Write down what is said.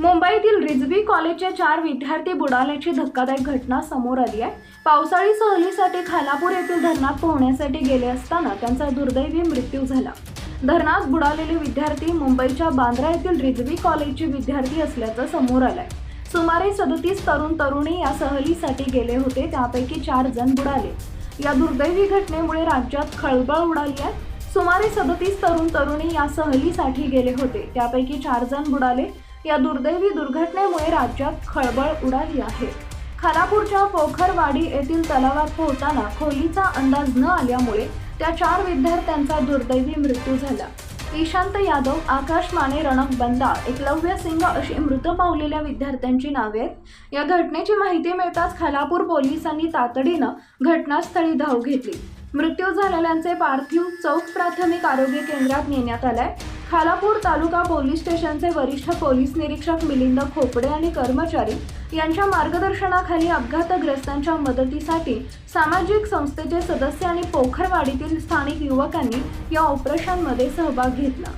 मुंबईतील रिझवी कॉलेजचे चार विद्यार्थी बुडाल्याची धक्कादायक घटना समोर आली आहे. पावसाळी सहलीसाठी खालापूर येथील धरणात पोहण्यासाठी गेले असताना त्यांचा दुर्दैवी मृत्यू झाला. धरणात बुडालेले विद्यार्थी मुंबईच्या बांद्रा येथील रिझवी कॉलेजचे विद्यार्थी असल्याचं समोर आलंय. सुमारे सदतीस तरुण तरुणी या सहलीसाठी गेले होते त्यापैकी चार जण बुडाले. या दुर्दैवी घटनेमुळे राज्यात खळबळ उडाली आहे. सुमारे सदतीस तरुण तरुणी या सहलीसाठी गेले होते त्यापैकी चार जण बुडाले. या दुर्दैवी दुर्घटनेमुळे राज्यात खळबळ उडाली आहे. खानापूरच्या पोखरवाडी येथील तलावात पोहताना खोलीचा अंदाज न आल्यामुळे त्या चार विद्यार्थ्यांचा दुर्दैवी मृत्यू झाला. ईशांत यादव आकाश माने रणक बंदा एकलव्य सिंग अशी मृत पावलेल्या विद्यार्थ्यांची नावे आहेत. या घटनेची माहिती मिळताच खालापूर पोलिसांनी तातडीनं घटनास्थळी धाव घेतली. मृत्यू झालेल्यांचे पार्थिव चौक प्राथमिक आरोग्य केंद्रात नेण्यात आलाय. खालापूर तालुका पोलीस स्टेशनचे वरिष्ठ पोलीस निरीक्षक मिलिंद खोपडे आणि कर्मचारी यांच्या मार्गदर्शनाखाली अपघातग्रस्तांच्या मदतीसाठी सामाजिक संस्थेचे सदस्य आणि पोखरवाडीतील स्थानिक युवकांनी या ऑपरेशनमध्ये सहभाग घेतला.